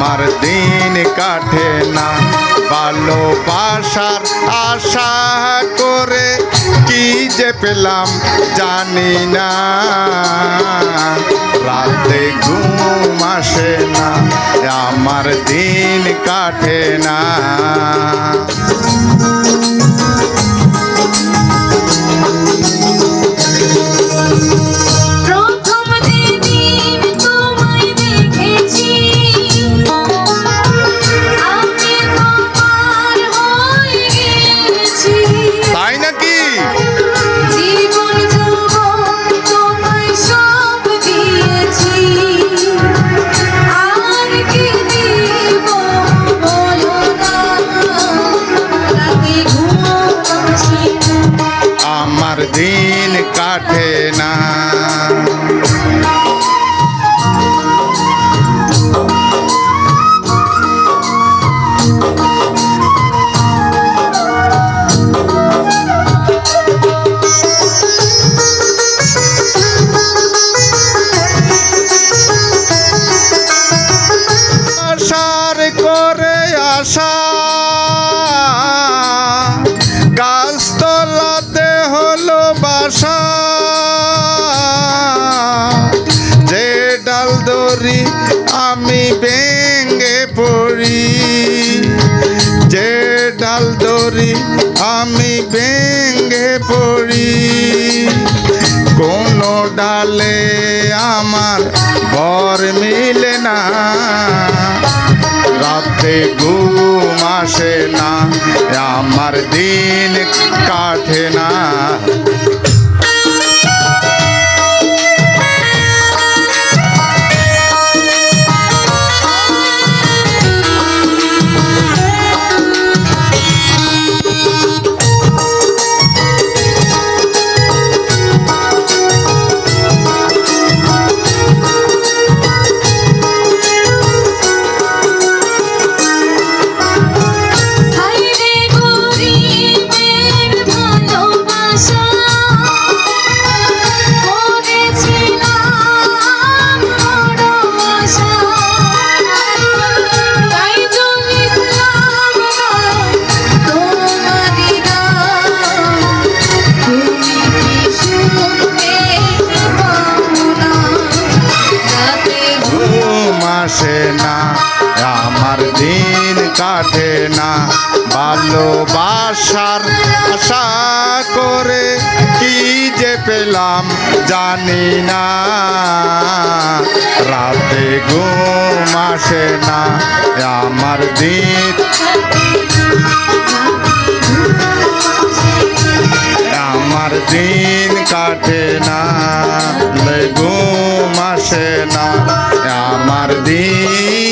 আমার দিন কাটে না। ভালোবাসার আশা করে কি যে পেলাম জানি না। রাতে ঘুম আসে না, আমার দিন কাটে না। কাটে না। আশা ভেঙ্গে পড়ি। যে ডাল দড়ি আমি ভেঙ্গে পড়ি। কোনো ডালে আমার বর মিলে না। রাতে ঘুম আসে না, আমার দিন কাটে না। আসে না, আমার দিন কাটে না। ভালোবাসার আশা করে কি যে পেলাম জানি না। রাতে ঘুম আসে না, আমার দিন আমার দিন কাটে না। ঘুম আসে না। দিন কাটে না